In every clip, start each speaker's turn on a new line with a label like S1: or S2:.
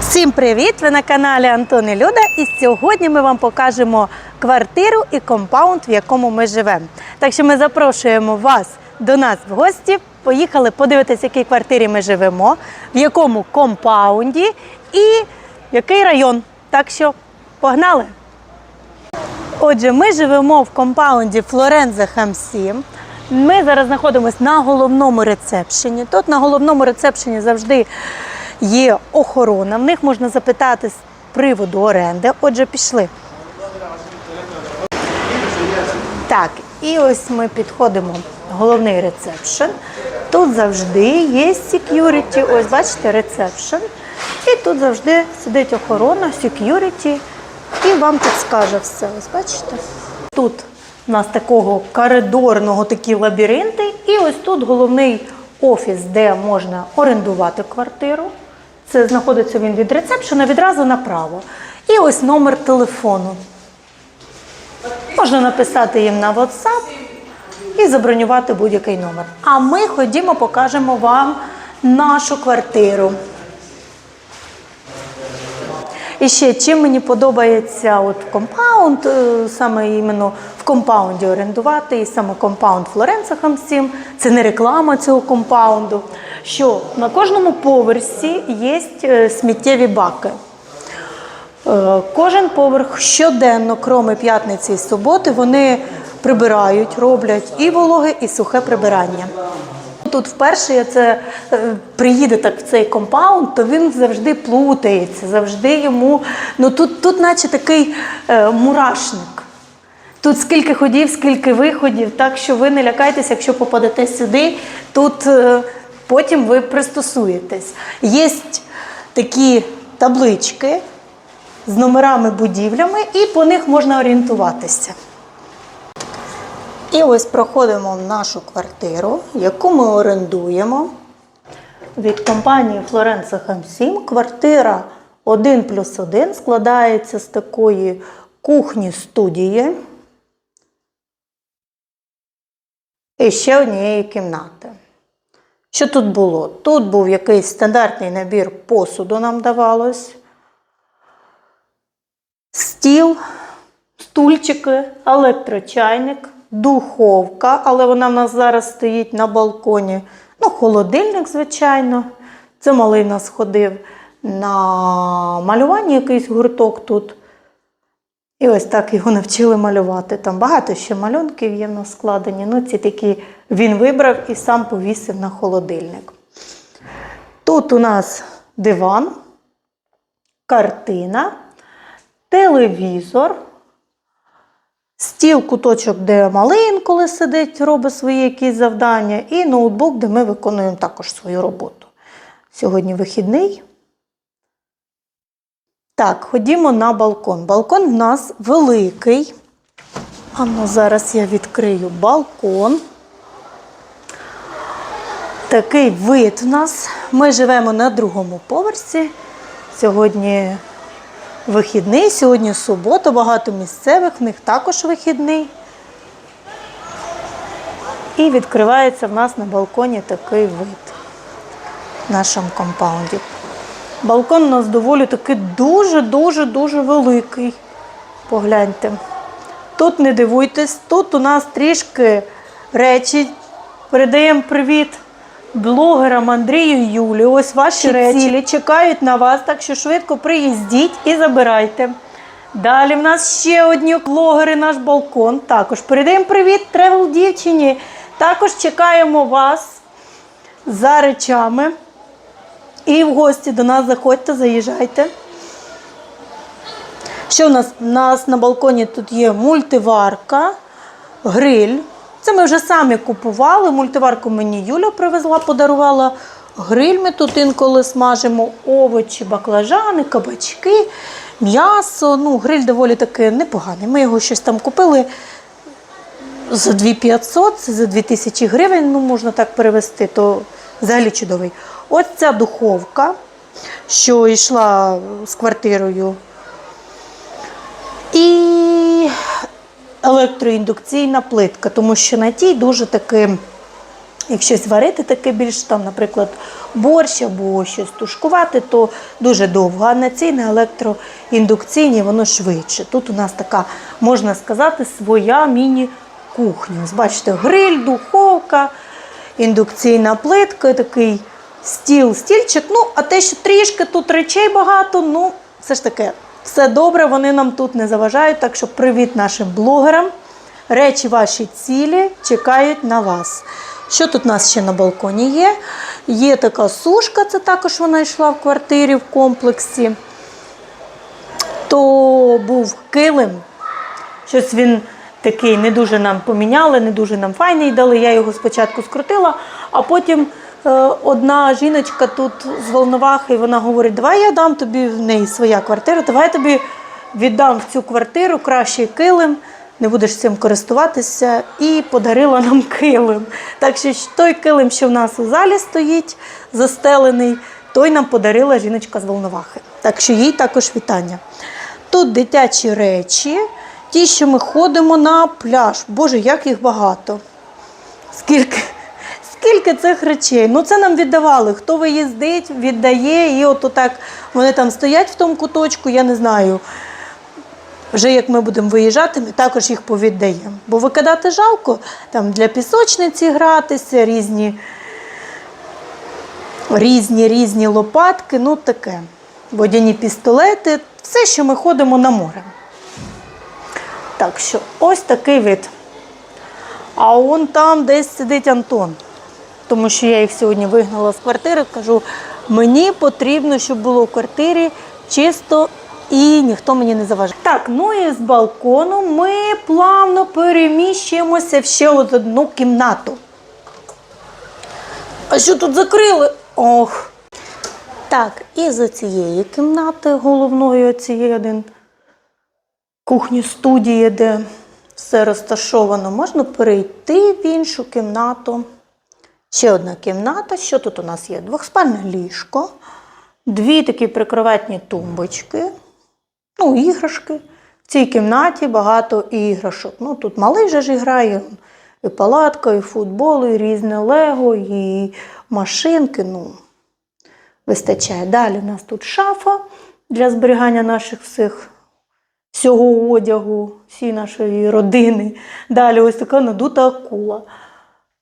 S1: Всім привіт! Ви на каналі Антон і Люда. І сьогодні ми вам покажемо квартиру і компаунд, в якому ми живемо. Так що ми запрошуємо вас до нас в гості. Поїхали подивитися, в якій квартирі ми живемо, в якому компаунді і який район. Так що погнали! Отже, ми живемо в компаунді Флоренза Хам 7. Ми зараз знаходимося на головному рецепшені. Тут на головному рецепшені завжди є охорона. В них можна запитати з приводу оренди. Отже, пішли. Так, і ось ми підходимо головний рецепшн. Тут завжди є security. Ось бачите, рецепшн. І тут завжди сидить охорона, security, і вам тут скаже все. Ось бачите? Тут у нас такого коридорного такі лабіринти, і ось тут головний офіс, де можна орендувати квартиру. Це знаходиться він від рецепшена відразу направо. І ось номер телефону. Можна написати їм на WhatsApp і забронювати будь-який номер. А ми ходімо, покажемо вам нашу квартиру. І ще чим мені подобається от компаунд, е, саме іменно в компаунді орендувати, і саме компаунд Флоренца Хамсім, це не реклама цього компаунду. Що на кожному поверсі є е, сміттєві баки. Е, Кожен поверх щоденно, кроме п'ятниці і суботи, вони прибирають, роблять і вологе, і сухе прибирання. Тут вперше я це е, приїде так в цей компаунд, то він завжди плутається, завжди йому. Ну тут, тут наче такий е, мурашник. Тут скільки ходів, скільки виходів, так що ви не лякайтеся, якщо попадете сюди, тут е, потім ви пристосуєтесь. Є такі таблички з номерами будівлями, і по них можна орієнтуватися. І ось проходимо в нашу квартиру, яку ми орендуємо від компанії Флоренца Хам7. Квартира 1 плюс 1 складається з такої кухні студії і ще однієї кімнати. Що тут було? Тут був якийсь стандартний набір посуду, нам давалось. Стіл, стульчики, електрочайник, духовка, але вона в нас зараз стоїть на балконі. Ну, холодильник, звичайно. Це малий нас ходив на малювання, якийсь гурток тут. І ось так його навчили малювати. Там багато ще малюнків є в нас складені. Ну, ці такі він вибрав і сам повісив на холодильник. Тут у нас диван, картина, телевізор, стіл, куточок, де малий інколи сидить, робить свої якісь завдання, і ноутбук, де ми виконуємо також свою роботу. Сьогодні вихідний. Так, ходімо на балкон. Балкон в нас великий. А ну зараз я відкрию балкон. Такий вид в нас. Ми живемо на другому поверсі. Сьогодні вихідний, сьогодні субота, багато місцевих, в них також вихідний. І відкривається в нас на балконі такий вид в нашому компаунді. Балкон у нас доволі таки дуже-дуже-дуже великий. Погляньте. Тут не дивуйтесь, тут у нас трішки речі. Передаємо привіт блогерам Андрію і Юлі. Ось ваші речі чекають на вас, так що швидко приїздіть і забирайте. Далі в нас ще одні блогери, наш балкон. Також передаємо привіт тревел дівчині. Також чекаємо вас за речами. І в гості до нас заходьте, заїжджайте. Що в нас? У нас на балконі тут є мультиварка, гриль. Це ми вже самі купували. Мультиварку мені Юля привезла, подарувала. Гриль ми тут інколи смажимо овочі, баклажани, кабачки, м'ясо. Ну, гриль доволі таки непоганий. Ми його щось там купили за 2500, це за 2000 гривень, ну можна так перевести, то взагалі чудовий. Ось ця духовка, що йшла з квартирою. І електроіндукційна плитка, тому що на тій дуже таки як щось варити, таке більш там, наприклад, борщ або щось тушкувати, то дуже довго. А на цій на електроіндукційній воно швидше. Тут у нас така, можна сказати, своя міні-кухня. Бачите, гриль, духовка, індукційна плитка, такий стіл, стільчик. Ну, а те, що трішки тут речей багато, ну, все ж таки, все добре, вони нам тут не заважають. Так що привіт нашим блогерам. Речі ваші цілі чекають на вас. Що тут у нас ще на балконі є? Є така сушка, це також вона йшла в квартирі в комплексі. То був килим. Щось він такий не дуже нам поміняли, не дуже нам файний дали. Я його спочатку скрутила, а потім одна жіночка тут з Волновахи, вона говорить: давай я дам тобі в неї своя квартира, давай я тобі віддам в цю квартиру кращий килим, не будеш цим користуватися, і подарила нам килим. Так що той килим, що в нас у залі стоїть, застелений, той нам подарила жіночка з Волновахи. Так що їй також вітання. Тут дитячі речі, ті, що ми ходимо на пляж. Боже, як їх багато. Скільки, скільки цих речей? Ну це нам віддавали. Хто виїздить, віддає, і от отак вони там стоять в тому куточку, я не знаю. Вже як ми будемо виїжджати, ми також їх повіддаємо. Бо викидати жалко, там для пісочниці гратися, різні, різні, різні лопатки, ну таке. Водяні пістолети, все, що ми ходимо на море. Так що ось такий вид. А он там десь сидить Антон. Тому що я їх сьогодні вигнала з квартири, кажу, мені потрібно, щоб було в квартирі чисто і ніхто мені не заважає. Так, ну і з балкону ми плавно переміщуємося в ще одну кімнату. А що тут закрили? Ох. Так, і з цієї кімнати головної, цієї один кухні студії, де все розташовано, можна перейти в іншу кімнату. Ще одна кімната. Що тут у нас є? Двохспальне ліжко, дві такі прикроватні тумбочки, ну, іграшки. В цій кімнаті багато іграшок. Ну, тут малий же ж грає. І палатка, і футбол, і різне лего, і машинки. Ну, вистачає. Далі у нас тут шафа для зберігання наших всіх всього одягу, всієї нашої родини. Далі ось така надута акула.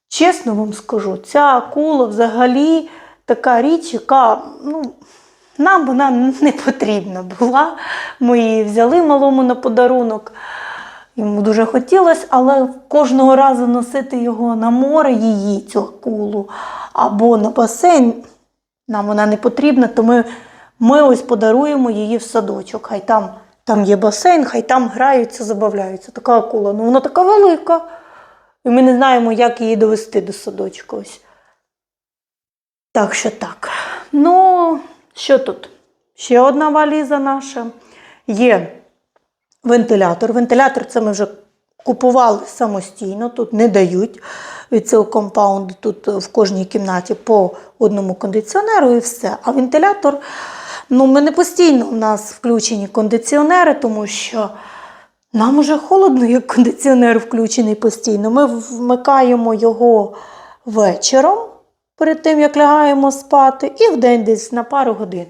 S1: Чесно вам скажу, ця акула взагалі така річ, яка ну, нам вона не потрібна була. Ми її взяли малому на подарунок. Йому дуже хотілося, але кожного разу носити його на море, її, цю акулу, або на басейн, нам вона не потрібна, то ми, ми ось подаруємо її в садочок. Хай там, там є басейн, хай там граються, забавляються. Така акула. Ну вона така велика. І ми не знаємо, як її довести до садочка. Ось. Так що так. Ну, що тут? Ще одна валіза наша. Є вентилятор. Вентилятор це ми вже купували самостійно, тут не дають від цього компаунду. Тут в кожній кімнаті по одному кондиціонеру і все. А вентилятор, ну, ми не постійно у нас включені кондиціонери, тому що. Нам уже холодно, як кондиціонер включений постійно. Ми вмикаємо його вечором, перед тим як лягаємо спати, і вдень десь на пару годин.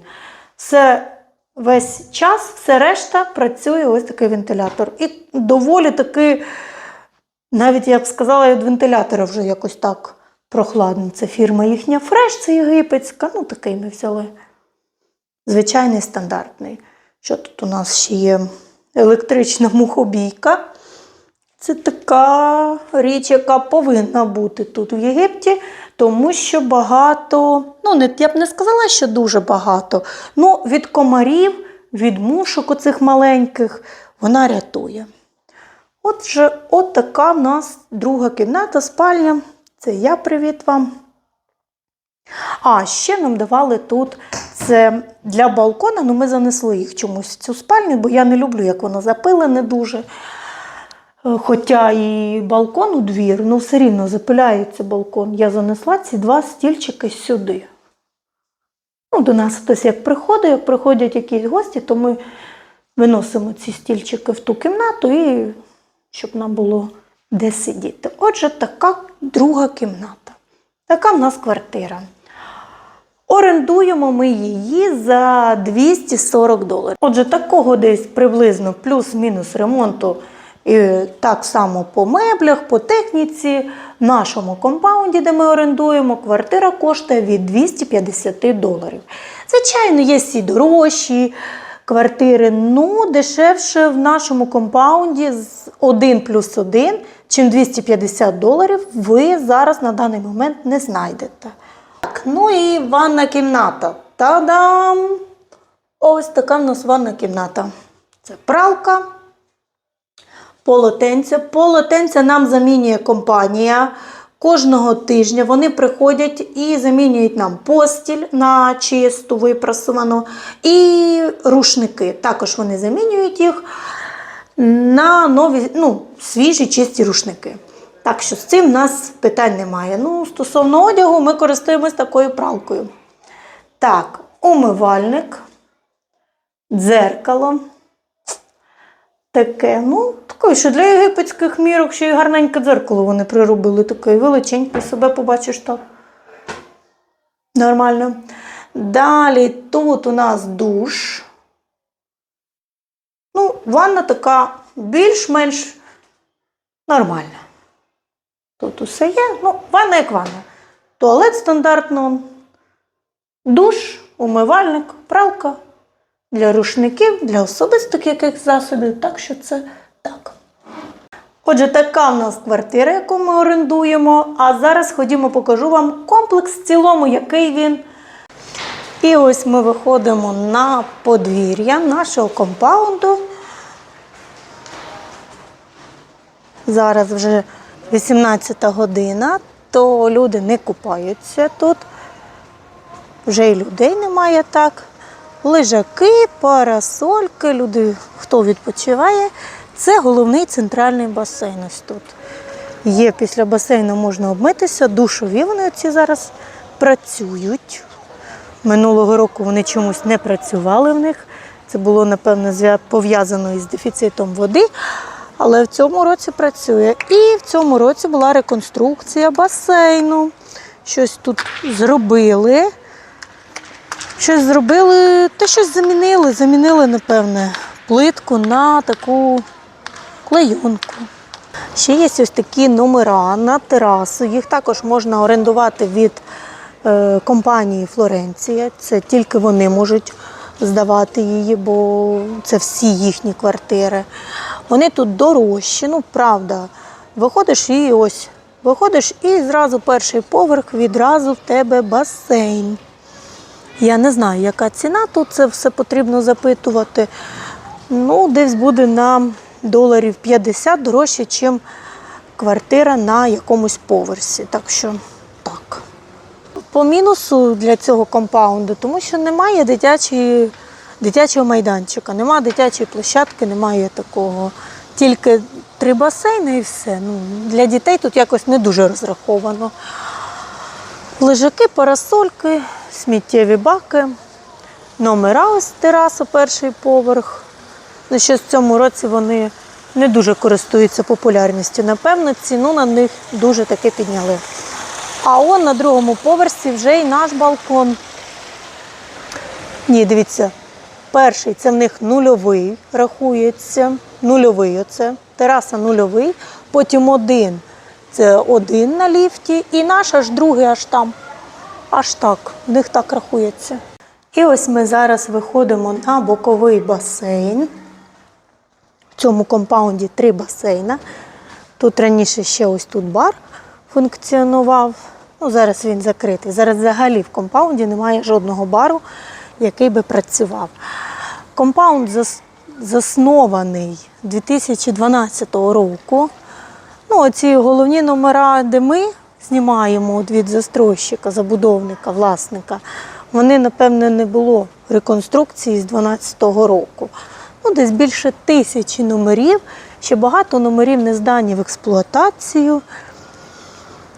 S1: Все весь час, все решта працює ось такий вентилятор. І доволі таки, навіть я б сказала, від вентилятора вже якось так прохладно. Це фірма їхня Фреш, це єгипетська. Ну, такий ми взяли. Звичайний стандартний. Що тут у нас ще є? Електрична мухобійка. Це така річ, яка повинна бути тут в Єгипті, тому що багато, ну не я б не сказала, що дуже багато. Ну, від комарів, від мушок оцих маленьких, вона рятує. Отже, от в нас друга кімната, спальня. Це я привіт вам. А ще нам давали тут це для балкона, ну ми занесли їх чомусь в цю спальню, бо я не люблю, як воно запилене дуже. Е, Хоча і балкон у двір, ну все рівно запиляється балкон. Я занесла ці два стільчики сюди. Ну, До нас хтось як приходить, як приходять якісь гості, то ми виносимо ці стільчики в ту кімнату, і щоб нам було де сидіти. Отже, така друга кімната. Така в нас квартира. Орендуємо ми її за 240 доларів. Отже, такого десь приблизно плюс-мінус ремонту. І так само по меблях, по техніці. В нашому компаунді, де ми орендуємо, квартира коштує від 250 доларів. Звичайно, є всі дорожчі квартири, ну дешевше в нашому компаунді з 1 плюс 1, чим 250 доларів, ви зараз на даний момент не знайдете. Так, ну і ванна кімната. Та-дам! Ось така в нас ванна кімната. Це пралка, полотенця. Полотенця нам замінює компанія. Кожного тижня вони приходять і замінюють нам постіль на чисту, випрасувану, і рушники. Також вони замінюють їх на нові, ну, свіжі чисті рушники. Так що з цим в нас питань немає. Ну, стосовно одягу, ми користуємось такою пралкою. Так, умивальник, дзеркало. Таке, ну, таке, що для єгипетських мірок ще й гарненьке дзеркало вони приробили. Таке величеньке себе побачиш так. Нормально. Далі тут у нас душ. Ну, ванна така більш-менш нормальна. Тут усе є. Ну, ванна як ванна. Туалет стандартно, душ, умивальник, пралка для рушників, для особистих яких засобів. Так що це так. Отже, така в нас квартира, яку ми орендуємо. А зараз ходімо, покажу вам комплекс в цілому, який він. І ось ми виходимо на подвір'я нашого компаунду. Зараз вже 18 година, то люди не купаються тут. Вже і людей немає так. Лежаки, парасольки, люди, хто відпочиває. Це головний центральний басейн ось тут. Є після басейну можна обмитися, душові вони ці зараз працюють. Минулого року вони чомусь не працювали в них. Це було, напевно, пов'язано із дефіцитом води. Але в цьому році працює. І в цьому році була реконструкція басейну. Щось тут зробили. Щось зробили, та щось замінили. Замінили, напевне, плитку на таку клейонку. Ще є ось такі номера на терасу. Їх також можна орендувати від е, компанії Флоренція. Це тільки вони можуть здавати її, бо це всі їхні квартири. Вони тут дорожчі, ну правда. Виходиш і ось. Виходиш і зразу перший поверх, відразу в тебе басейн. Я не знаю, яка ціна тут це все потрібно запитувати. Ну, десь буде на доларів 50 дорожче, ніж квартира на якомусь поверсі. Так що. По мінусу для цього компаунду, тому що немає дитячої, дитячого майданчика, немає дитячої площадки, немає такого. Тільки три басейни і все. Ну, для дітей тут якось не дуже розраховано. Лежаки, парасольки, сміттєві баки, номера ось тераса, перший поверх. Ну, що в цьому році вони не дуже користуються популярністю. Напевно, ціну на них дуже таки підняли. А он на другому поверсі вже й наш балкон. Ні, дивіться, перший це в них нульовий рахується. Нульовий оце. Тераса нульовий. Потім один. Це один на ліфті. І наш аж другий аж там. Аж так. В них так рахується. І ось ми зараз виходимо на боковий басейн. В цьому компаунді три басейна. Тут раніше ще ось тут бар функціонував. Ну, зараз він закритий. Зараз взагалі в компаунді немає жодного бару, який би працював. Компаунд заснований 2012 року. Ну, оці головні номера, де ми знімаємо від застройщика, забудовника, власника, вони, напевне, не було реконструкції з 2012 року. Ну, десь більше тисячі номерів. Ще багато номерів не здані в експлуатацію.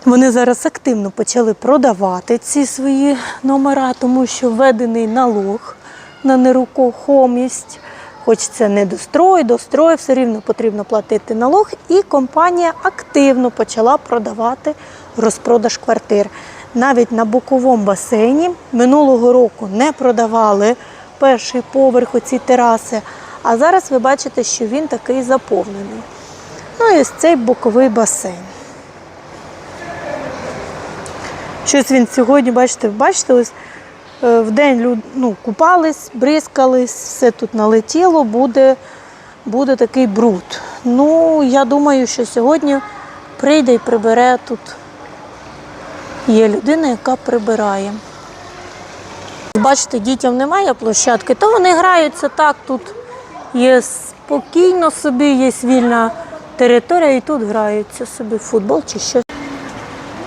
S1: Вони зараз активно почали продавати ці свої номера, тому що введений налог на нерухомість. Хоч це не дострой, дострой, все рівно потрібно платити налог. І компанія активно почала продавати розпродаж квартир. навіть на боковому басейні минулого року не продавали перший поверх оці тераси. А зараз ви бачите, що він такий заповнений. Ну і ось цей боковий басейн. Щось він сьогодні, бачите, бачите, ось е, в день ну, купались, бризкались, все тут налетіло, буде, буде такий бруд. Ну, я думаю, що сьогодні прийде і прибере тут. Є людина, яка прибирає. Бачите, дітям немає площадки, то вони граються так. Тут є спокійно собі, є вільна територія, і тут граються собі в футбол чи щось.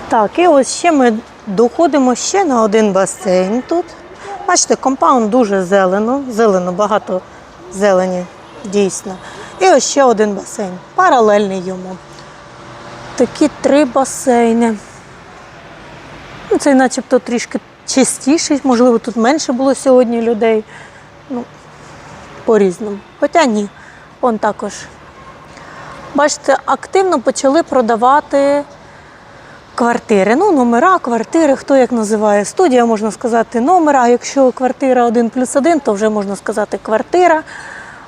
S1: Так, і ось ще ми доходимо ще на один басейн тут. Бачите, компаунд дуже зелено, зелено, багато зелені, дійсно. І ось ще один басейн, паралельний йому. Такі три басейни. Ну, Цей начебто трішки чистіший, можливо, тут менше було сьогодні людей. Ну, по-різному. Хоча ні, он також. Бачите, активно почали продавати квартири. Ну, номера, квартири, хто як називає. Студія, можна сказати, номер, а якщо квартира 1 плюс 1, то вже можна сказати квартира.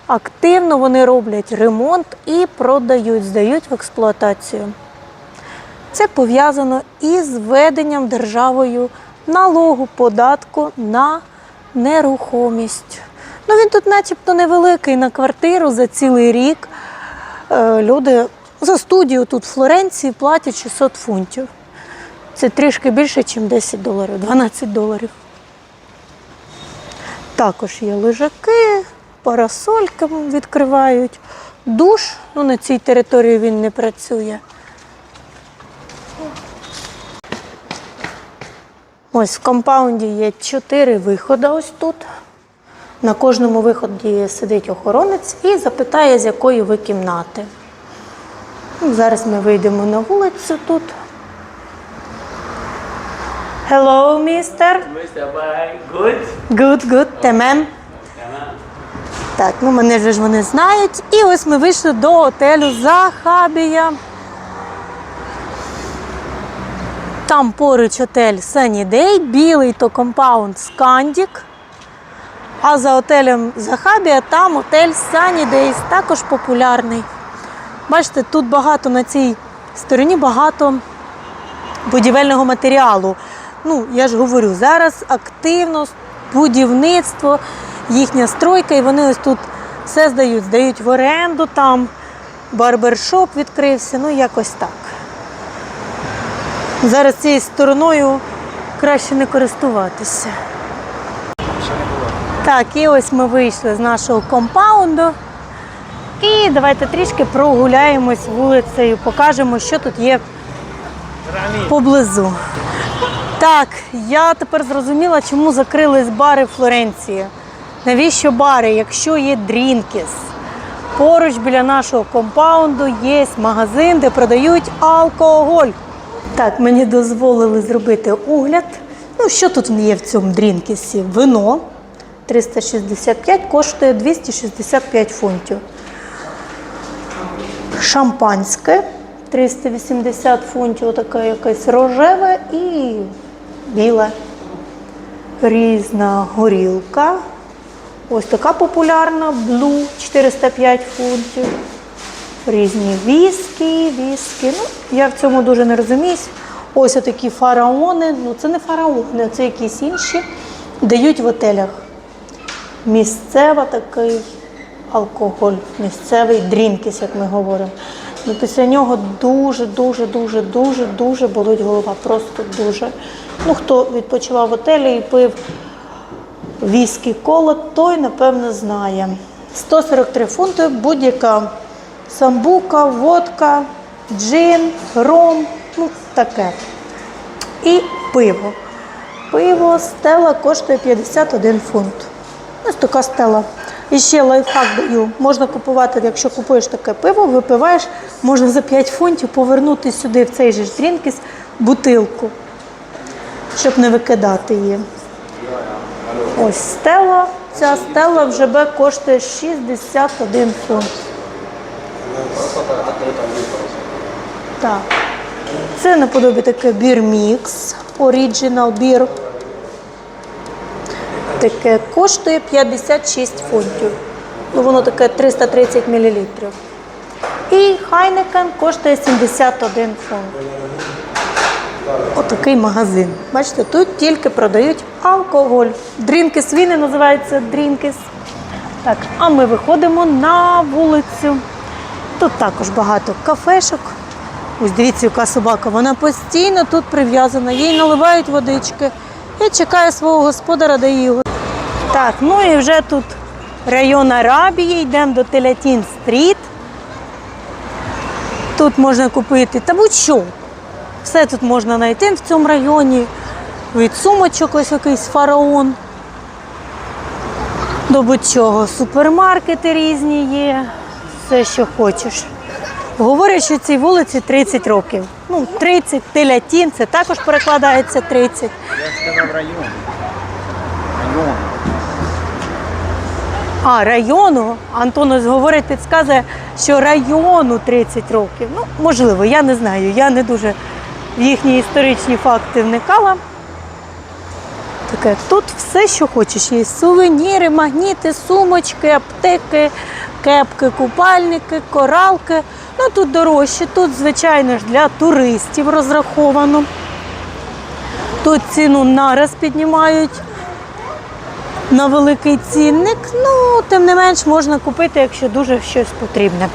S1: Активно вони роблять ремонт і продають, здають в експлуатацію. Це пов'язано із введенням державою налогу податку на нерухомість. Ну він тут, начебто, невеликий на квартиру за цілий рік. Е, Люди за студію тут в Флоренції платять 600 фунтів. Це трішки більше, ніж 10 доларів, 12 доларів. Також є лежаки, парасольки відкривають. Душ, ну на цій території він не працює. Ось в компаунді є чотири виходи ось тут. На кожному виході сидить охоронець і запитає, з якої ви кімнати. Ну, Зараз ми вийдемо на вулицю тут. Hello.
S2: Mr. Bye. Good.
S1: Good, good. Темем. Так, ну мене вже ж вони знають. І ось ми вийшли до готелю Захабія. Там поруч готель Sunny Day, білий то компаунд Скандік. А за готелем Захабія там готель Sunny Days, також популярний. Бачите, тут багато на цій стороні багато будівельного матеріалу. Ну, я ж говорю, зараз активно будівництво, їхня стройка, і вони ось тут все здають, здають в оренду там, барбершоп відкрився, ну якось так. Зараз цією стороною краще не користуватися. Так, і ось ми вийшли з нашого компаунду. І давайте трішки прогуляємось вулицею, покажемо, що тут є поблизу. Так, я тепер зрозуміла, чому закрились бари в Флоренції. Навіщо бари, якщо є дрінкіс? Поруч біля нашого компаунду є магазин, де продають алкоголь. Так, мені дозволили зробити огляд. Ну, що тут є в цьому дрінкісі? Вино 365 коштує 265 фунтів. Шампанське 380 фунтів, така якась рожеве і біле. Різна горілка. Ось така популярна блю 405 фунтів. Різні віскі, віскі. Ну, я в цьому дуже не розуміюсь. Ось такі фараони. Ну, це не фараони, це якісь інші. Дають в готелях. Місцева такий алкоголь, місцевий дрінкіс, як ми говоримо. Ну, після нього дуже, дуже, дуже, дуже, дуже болить голова. Просто дуже. Ну, хто відпочивав в готелі і пив віскі кола, той, напевно, знає. 143 фунти будь-яка самбука, водка, джин, ром, ну таке. І пиво. Пиво стела коштує 51 фунт. Ось така стела. І ще лайфхак даю. Можна купувати, якщо купуєш таке пиво, випиваєш, можна за 5 фунтів повернути сюди в цей же ж дрінкіс бутилку, щоб не викидати її. Ось стела. Ця стела в ЖБ коштує 61 фунт. Так. Це наподобі таке бірмікс. Original Beer. Таке коштує 56 фунтів. Ну, воно таке 330 мл. І Хайнекен коштує 71 фунт. Отакий магазин. Бачите, тут тільки продають алкоголь. Дрінкіс віни називається Дрінкіс. Так, а ми виходимо на вулицю. Тут також багато кафешок. Ось дивіться, яка собака. Вона постійно тут прив'язана, їй наливають водички і чекає свого господара, де її. Так, ну і вже тут район Арабії, йдемо до Телятін стріт. Тут можна купити та будь-що. Все тут можна знайти в цьому районі. Від сумочок ось якийсь фараон. До будь-чого. Супермаркети різні є, все, що хочеш. Говорять, що цій вулиці 30 років. Ну, 30 телятін, це також перекладається 30.
S2: Я сказав район. Район.
S1: А, району. Антон ось говорить, підказує, що району 30 років. Ну, можливо, я не знаю. Я не дуже в їхні історичні факти вникала. Таке, тут все, що хочеш. Є сувеніри, магніти, сумочки, аптеки, кепки, купальники, коралки. Ну тут дорожче, тут, звичайно ж, для туристів розраховано. Тут ціну нараз піднімають на великий цінник. Ну, тим не менш, можна купити, якщо дуже щось потрібне.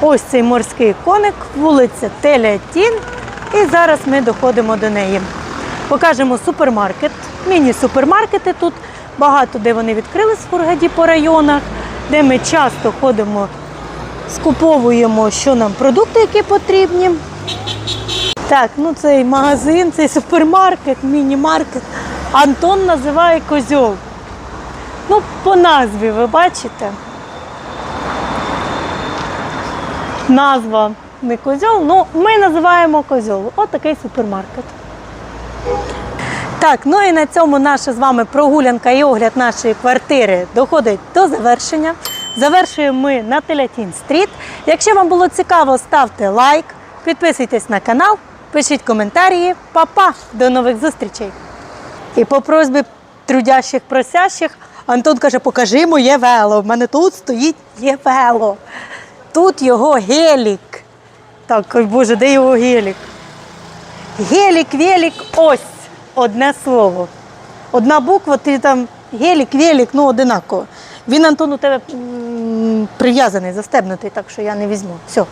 S1: Ось цей морський коник, вулиця Телятін. І зараз ми доходимо до неї. Покажемо супермаркет, міні-супермаркети тут. Багато де вони відкрились в Хургаді по районах, де ми часто ходимо, скуповуємо, що нам продукти, які потрібні. Так, ну цей магазин, цей супермаркет, міні-маркет. Антон називає козьол. Ну, по назві, ви бачите. Назва не козьол, ну ми називаємо козьол. От супермаркет. Так, ну і на цьому наша з вами прогулянка і огляд нашої квартири доходить до завершення. Завершуємо ми на Телятін стріт. Якщо вам було цікаво, ставте лайк, підписуйтесь на канал, пишіть коментарі. Па-па! До нових зустрічей! І по просьбі трудящих просящих Антон каже: покажи моє вело. В мене тут стоїть є вело. Тут його гелік. Так, ой Боже, де його гелік? Гелік, велік, ось одне слово. Одна буква, ти там гелік, велік, ну одинаково. Він Антон у тебе прив'язаний, застебнутий, так що я не візьму. Все.